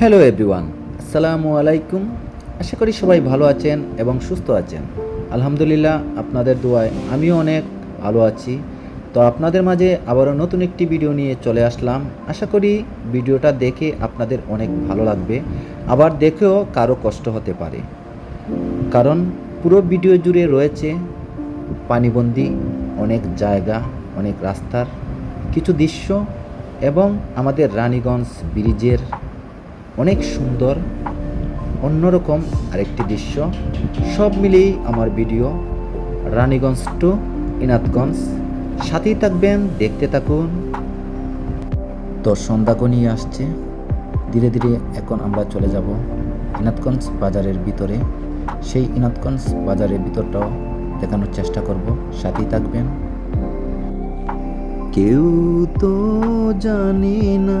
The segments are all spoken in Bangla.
হ্যালো এভরিওয়ান, আসসালামু আলাইকুম। আশা করি সবাই ভালো আছেন এবং সুস্থ আছেন। আলহামদুলিল্লাহ, আপনাদের দোয়ায় আমিও অনেক ভালো আছি। তো আপনাদের মাঝে আবারও নতুন একটি ভিডিও নিয়ে চলে আসলাম। আশা করি ভিডিওটা দেখে আপনাদের অনেক ভালো লাগবে। আবার দেখেও কারও কষ্ট হতে পারে। কারণ পুরো ভিডিও জুড়ে রয়েছে পানিবন্দি, অনেক জায়গা, অনেক রাস্তার কিছু দৃশ্য এবং আমাদের রানীগঞ্জ ব্রিজের অনেক সুন্দর, অন্যরকম আরেকটি দৃশ্য। সব মিলিয়েই আমার ভিডিও রানীগঞ্জ টু ইনাতগঞ্জ। সাথেই থাকবেন, দেখতে থাকুন। তো সন্ধ্যা নিয়ে আসছে। ধীরে ধীরে এখন আমরা চলে যাব ইনাতগঞ্জ বাজারের ভিতরে। সেই ইনাতগঞ্জ বাজারের ভিতরটাও দেখানোর চেষ্টা করব। সাথেই থাকবেন। কেউ তো জানে না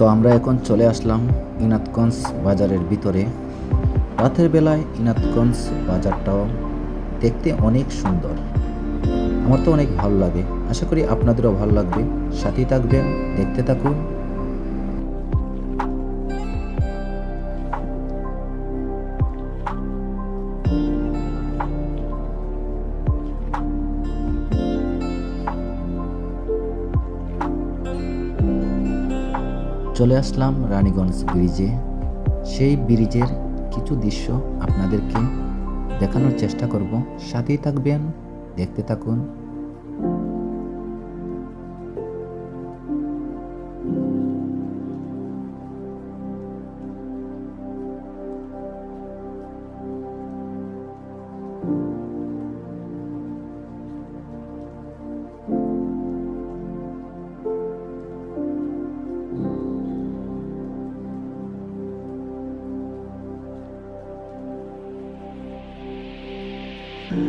তো আমরা এখন চলে আসলাম ইনাতগঞ্জ বাজারের ভিতরে। রাতের বেলায় ইনাতগঞ্জ বাজারটাও দেখতে অনেক সুন্দর। আমার তো অনেক ভালো লাগে। আশা করি আপনাদেরও ভালো লাগবে। সাথেই থাকবেন, দেখতে থাকুন। চলে আসলাম রানীগঞ্জ ব্রিজে। সেই ব্রিজের কিছু দৃশ্য আপনাদেরকে দেখানোর চেষ্টা করব। সাথেই থাকবেন, দেখতে থাকুন। তো আমরা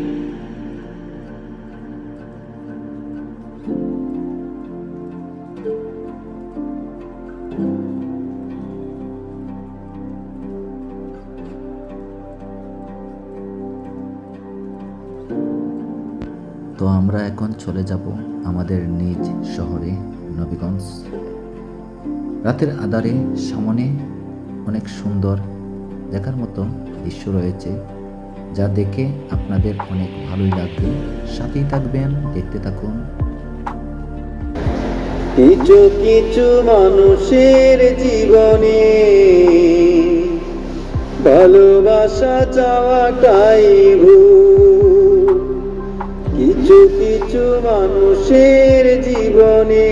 এখন চলে যাব আমাদের নিজ শহরে, নবীগঞ্জ। রাতের আধারে সামনে অনেক সুন্দর দেখার মতো দৃশ্য রয়েছে। যা দেখে আপনাদের অনেক ভালোই লাগবে। সাথেই থাকবেন, দেখতে থাকুন। কিছু কিছু মানুষের জীবনে ভালোবাসা চাওয়াটাই ভুল। কিছু কিছু মানুষের জীবনে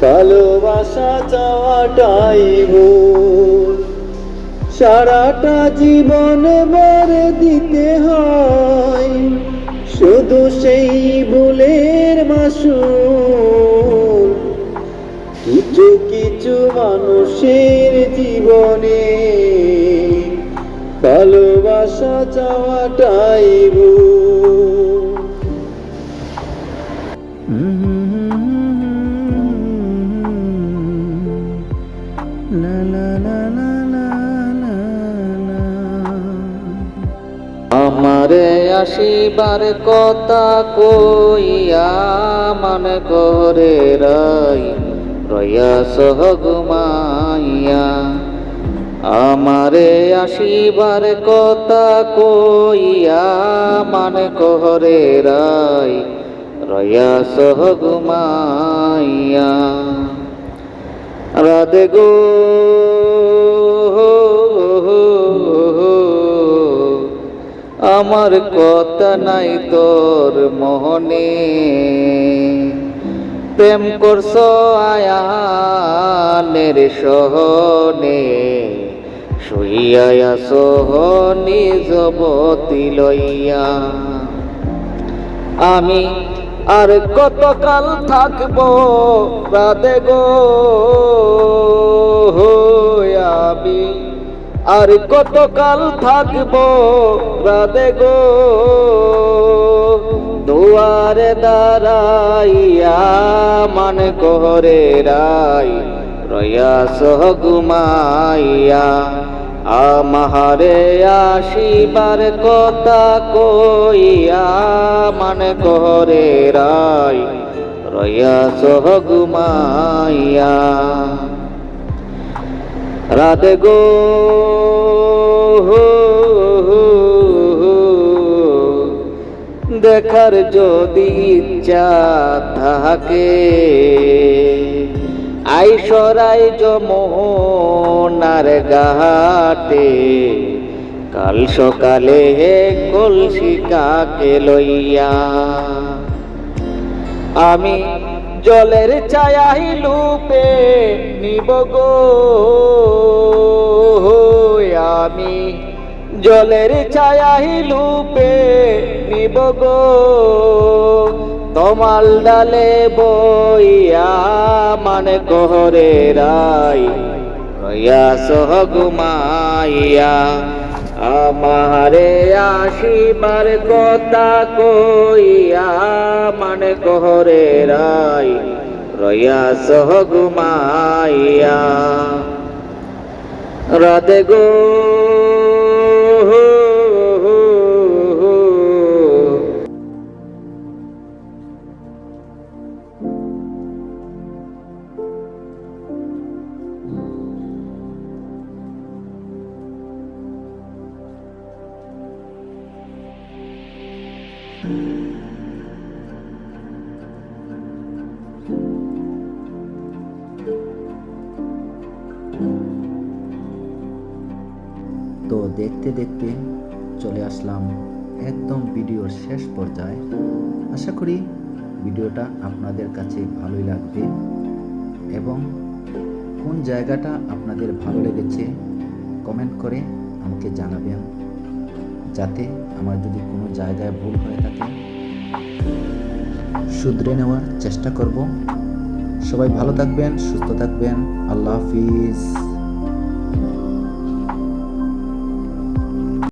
ভালোবাসা চাওয়াটাই ভুল। সারাটা জীবন বার দিতে হয় শুধু সেই ভুলের মাসুল কিছু কিছু মানুষের জীবনে ভালোবাসা চাওয়াটাই ভুল লা লা লা লা আমারে আসিবার কথা কইয়া মন করে রাই রয়া সহগুমাইয়া আমারে আসিবার কথা কইয়া মন করে রাই রয়া সহগুমাইয়া রাধে গো আমার কথা নাই তোর মোহনে প্রেম করছ আয়ানের সহনে, শুইয়া সহনি জবতি লইয়া। আমি আর কতকাল থাকব রাধে গো আমি? আর কতকাল থাকব রাধে গো? দুয়ারে দাঁড়াইয়া মান কোহরে রাই রয়া সহ ঘুমাইয়া। আমারে আসিবার কথা কইয়া মান কোহরে রাই রয়া সহ ঘুমাইয়া। রাধে গো দেখার যদি ইচ্ছা থাকে, আইসরাই যমোনার ঘাটে। কাল সকালে কলসি কাকে লইয়া? আমি জলের ছায়াই লুপে নিব গো। আমি জলের ছায়াই লুপে নিব গো। তোমাল ডালে বইয়া মানে কোহরে রাই রয়া সহ ঘুমাইয়া। আমারে আসিবার কথা কইয়া মানে কহরে রাই রয়া সহ ঘুমাইয়া। রাধে গো তো দেখতে দেখতে চলে আসলাম একদম ভিডিওর শেষ পর্যায়ে। আশা করি ভিডিওটা আপনাদের কাছে ভালোই লাগবে এবং কোন জায়গাটা আপনাদের ভালো লেগেছে কমেন্ট করে আমাকে জানাবেন। যাতে আমার যদি কোনো জায়গায় ভুল হয়ে থাকে শুধরে নেওয়ার চেষ্টা করব। সবাই ভালো থাকবেন, সুস্থ থাকবেন। আল্লাহ হাফিজ।